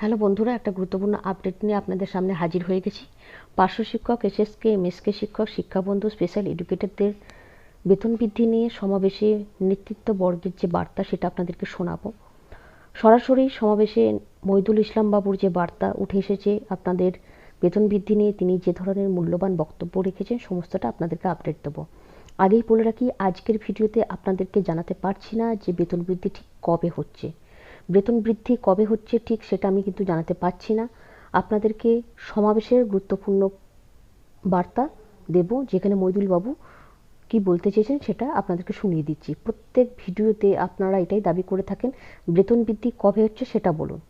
Hello বন্ধুরা, একটা গুরুত্বপূর্ণ আপডেট নিয়ে আপনাদের সামনে হাজির হয়ে গেছি। পার্শ্ব শিক্ষক এসএসকে এমএসকে শিক্ষক, শিক্ষাবন্ধু স্পেশাল এডুকেটরদের বেতন বৃদ্ধি নিয়ে সমাবেশে নেতৃত্ব বর্গের যে বার্তা, সেটা আপনাদেরকে শোনাবো। সরাসরি সমাবেশে মহিদুল ইসলাম বাবুর যে বার্তা, উঠে এসেছে আপনাদের বেতন বৃদ্ধি নিয়ে, তিনি যে ধরনের মূল্যবান বক্তব্য রেখেছেন, সমস্তটা আপনাদেরকে আপডেট দেবো। আগেই বলে রাখি, আজকের ভিডিওতে আপনাদেরকে জানাতে পারছি না যে বেতন বৃদ্ধি ঠিক কবে হচ্ছে। বেতন বৃদ্ধি কবে হচ্ছে ঠিক সেটা আমি কিন্তু জানাতে পারছি না। আপনাদেরকে সমাবেশের গুরুত্বপূর্ণ বার্তা দেব, যেখানে মইদুল বাবু কি বলতে চেয়েছেন সেটা আপনাদেরকে শুনিয়ে দিচ্ছি। প্রত্যেক ভিডিওতে আপনারা এটাই দাবি করে থাকেন, বেতন বৃদ্ধি কবে হচ্ছে সেটা বলুন।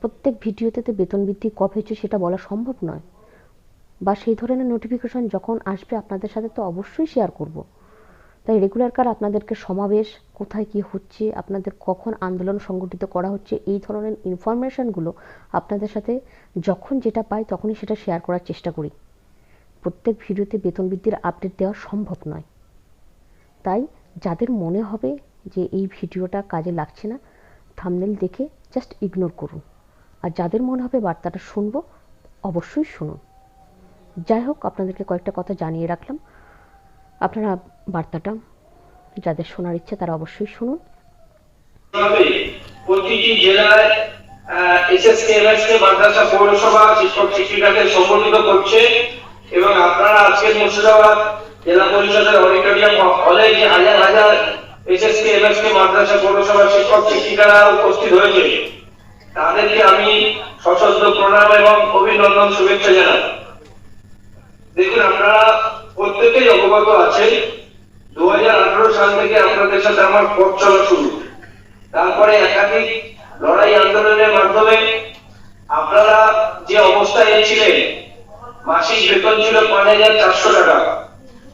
প্রত্যেক ভিডিওতে তো বেতন বৃদ্ধি কবে হচ্ছে সেটা বলা সম্ভব নয়। বা সেই ধরনের নোটিফিকেশন যখন আসবে আপনাদের সাথে তো অবশ্যই শেয়ার করব। তাই রেগুলার কার আপনাদেরকে সমাবেশ, কোথায় কি হচ্ছে, আপনাদের কখন আন্দোলন সংগঠিত করা হচ্ছে, এই ধরনের ইনফরমেশনগুলো আপনাদের সাথে যখন যেটা পাই তখনই সেটা শেয়ার করার চেষ্টা করি। প্রত্যেক ভিডিওতে বেতন বৃদ্ধির আপডেট দেওয়া সম্ভব নয়। তাই যাদের মনে হবে যে এই ভিডিওটা কাজে লাগছে না থামনেল দেখে জাস্ট ইগনোর করুন। আর যাদের মনে হবে বার্তাটা শুনব, অবশ্যই শুনুন। যাই হোক, আপনাদেরকে কয়েকটা কথা জানিয়ে রাখলাম। আপনারা বার্তাটা যাদের শোনার ইচ্ছে তারা অবশ্যই শুনুন। প্রতিটি জেলায় মাদ্রাসা, পৌরসভা করছে এবং আপনারা আজকে মুর্শিদাবাদ জেলা পরিষদের হাজার মাদ্রাসা শিক্ষক, শিক্ষিকারা উপস্থিত হয়েছে। তাদেরকে আমি সশস্ত্র প্রণাম এবং অভিনন্দন শুভেচ্ছা জানাই। দেখুন, আপনারা প্রত্যেকেই অবগত দুহাজার আঠারো সাল থেকে আপনাদের সাথে আমার পথ চলা শুরু। তারপরে একাধিক লড়াই আন্দোলনের মাধ্যমে আপনারা যে অবস্থায় ছিলেন, মাসিক বেতন ছিল পাঁচ হাজার চারশো টাকা।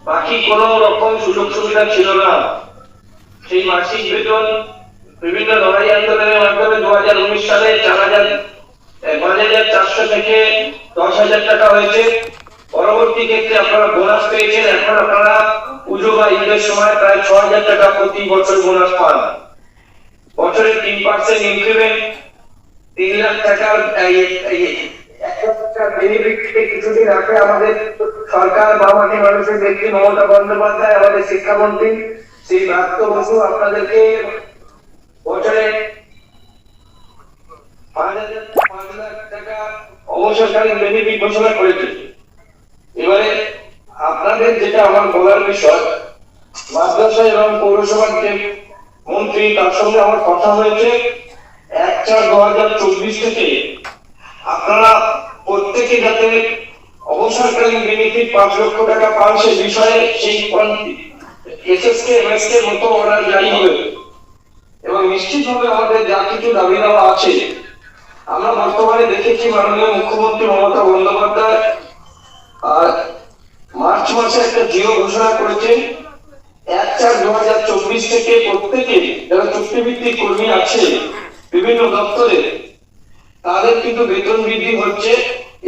বাকি কোন রকম সুযোগ সুবিধা ছিল না। সেই মাসিক বেতন বিভিন্ন লড়াই আন্দোলনের মাধ্যমে দু হাজার উনিশ সালে চার হাজার পাঁচ হাজার চারশো থেকে দশ হাজার টাকা হয়েছে। পরবর্তী ক্ষেত্রে আপনারা বোনাস পেয়েছেন। এখন আপনারা পুজো বা ঈদের সময় প্রায় ছ হাজার টাকা প্রতি বছর বোনাস পান। বছরে তিন পার্সেন্ট ইনক্রিমেন্ট তিন লাখ টাকার কিছুদিন আগে আমাদের সরকার বামাটি মানুষের ব্যক্তি মমতা বন্দ্যোপাধ্যায়, আমাদের শিক্ষামন্ত্রী শ্রী বসু আপনাদেরকে বছরে পাঁচ হাজার, পাঁচ লাখ টাকা অবসরকালীন বেনিফিট ঘোষণা করেছে এবারে আপনাদের যেটা আমার বলার বিষয়, মাদ্রাসা এবং পৌরসভার যে মন্ত্রী, তার সঙ্গে আমার কথা হয়েছে এক চার দু হাজার চব্বিশ থেকে আপনারা প্রত্যেকে যাতে অবসরকালীন বেনিফিট পাঁচ লক্ষ টাকা পান, সে বিষয়ে সেই এসএসকে, এমএসকে মতো অর্ডার জারি হবে। এবং নিশ্চিতভাবে আমাদের যা কিছু দাবি দেওয়া আছে, আমরা বর্তমানে দেখেছি মাননীয় মুখ্যমন্ত্রী মমতা বন্দ্যোপাধ্যায় আর মার্চ মাসে একটা জিও ঘোষণা করেছে, এক চার দু হাজার চব্বিশ থেকে প্রত্যেকে যারা চুক্তিভিত্তিক কর্মী আছে বিভিন্ন দপ্তরে, তাদের কিন্তু বেতন বৃদ্ধি হচ্ছে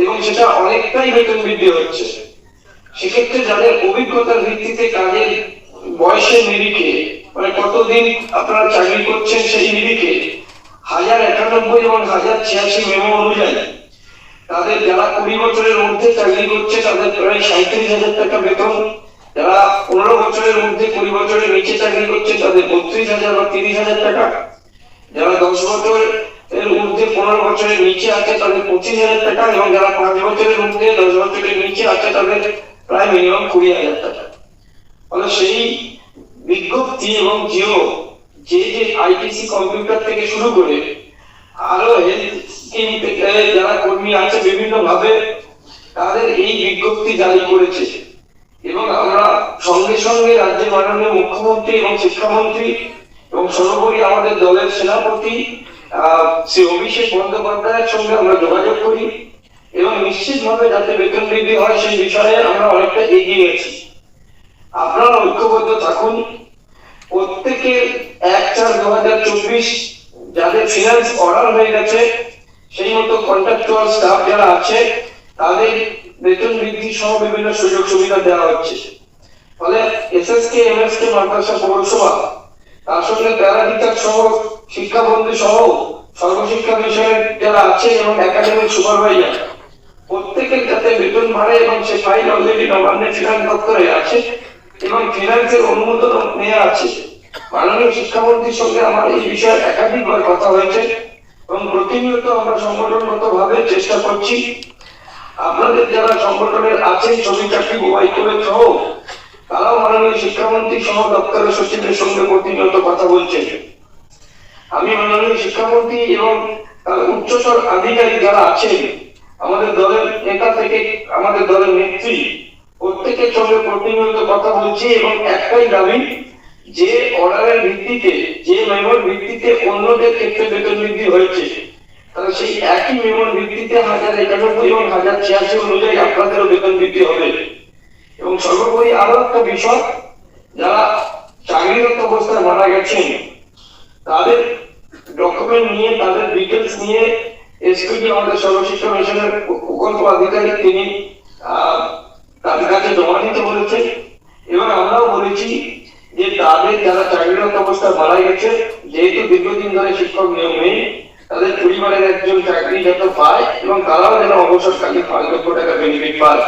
এবং সেটা অনেকটাই বেতন বৃদ্ধি হচ্ছে। সেক্ষেত্রে যাদের অভিজ্ঞতার ভিত্তিতে কাজের বয়সের নিরিখে মানে কতদিন আপনারা চাকরি করছেন সেই নিরিখে, হাজার একানব্বই এবং হাজার ছিয়াশি মেমো অনুযায়ী তাদের যারা কুড়ি বছরের মধ্যে চাকরি করছে, তাদের প্রায় সাঁত্রিশ হাজার টাকা বেতন, যারা পনেরো বছরের মধ্যে কুড়ি বছরের নিচে চাকরি করছে, তাদের বত্রিশ হাজার বা তিরিশ হাজার টাকা। যারা দশ বছর এর মধ্যে পনেরো বছরের নিচে আছে, তাদের পঁচিশ হাজার টাকা এবং যারা পাঁচ বছরের মধ্যে দশ বছরের নিচে আছে, তাদের প্রায় মিনিমাম কুড়ি হাজার টাকা। ফলে সেই বিজ্ঞপ্তি এবং জিও যে যে আইটিসি কম্পিউটার থেকে শুরু করে আরও যারা কর্মী আছে বিভিন্ন ভাবে তাদের এই বিজ্ঞপ্তি জারি করেছে। এবং আমরা সঙ্গে সঙ্গে রাজ্যের মাননীয় মুখ্যমন্ত্রী এবং শিক্ষামন্ত্রী এবং সর্বোপরি আমাদের দলের সেনাপতি শ্রী অভিষেক বন্দ্যোপাধ্যায়ের সঙ্গে আমরা যোগাযোগ করি এবং নিশ্চিতভাবে যাতে বেতন বৃদ্ধি হয় সেই বিষয়ে আমরা অনেকটা গেছি আপনারা ঐক্যবদ্ধ থাকুন। প্রত্যেকে এক চার দু হাজার চব্বিশ যাদের ফিনান্স অর্ডার হয়ে গেছে, সেই মতো কন্ট্রাকচুয়াল স্টাফ যারা আছে, তাদের বেতন বৃদ্ধি সহ বিভিন্ন সুযোগ সুবিধা দেওয়া হচ্ছে। ফলে এসএসকে এমএসকে মাদ্রাসা, পৌরসভা, তার সঙ্গে প্যারাডিকার সহ শিক্ষাবন্ধী সহ, সর্বশিক্ষা মিশনের যারা আছে এবং একাডেমিক সুপারভাইজার প্রত্যেকের যাতে বেতন বাড়ে এবং সে ফাইল অলরেডি নবান্নের ফিনান্স দপ্তরে আছে এবং ফিনান্সের অনুমোদন নেওয়া আছে। মাননীয় শিক্ষামন্ত্রীর সঙ্গে আমার এই বিষয়ে একাধিকবার কথা হয়েছে এবং প্রতিনিয়ত আমরা সংগঠনগত ভাবে চেষ্টা করছি। আপনাদের যারা সংগঠনের আছেন, ছবি, চাকরি, মোবাইল করে সহ, তারাও মাননীয় শিক্ষামন্ত্রী সহ দপ্তরের সচিবের সঙ্গে প্রতিনিয়ত কথা বলছেন। আমি মাননীয় শিক্ষামন্ত্রী এবং তার উচ্চতর আধিকারিক যারা আছেন, আমাদের দলের নেতা থেকে, আমাদের দলের নেত্রী, প্রত্যেকের সঙ্গে প্রতিনিয়ত কথা বলছি এবং একটাই দাবি যে অর্ডারের ভিত্তিতে, যে মেমোর ভিত্তিতে অন্যদের ক্ষেত্রে বেতন বৃদ্ধি হয়েছে, তাহলে সেই একই মেমোর ভিত্তিতে হাজার একানব্বই এবং হাজার ছিয়াশি অনুযায়ী আপনাদেরও বেতন বৃদ্ধি হবে। এবং সর্বোপরি আরও একটা বিষয়, যারা চাকরিরত অবস্থায় মারা গেছেন, তাদের ডকুমেন্ট নিয়ে, তাদের ডিটেলস নিয়ে এসপিডি আমাদের সর্বশিক্ষা মিশনের প্রকল্প আধিকারিক তিনি তাদের কাছে জমা দিতে বলেছেন। এবার আমরাও বলেছি তাদের যারা চাকরিরত অবস্থায় মারা গেছে, যেহেতু দীর্ঘদিন ধরে শিক্ষক নিয়োগ নেই, তাদের পরিবারের একজন চাকরি যত পায় এবং তারাও যেন অবসরকালীন পাঁচ লক্ষ টাকা বেনিফিট পায়।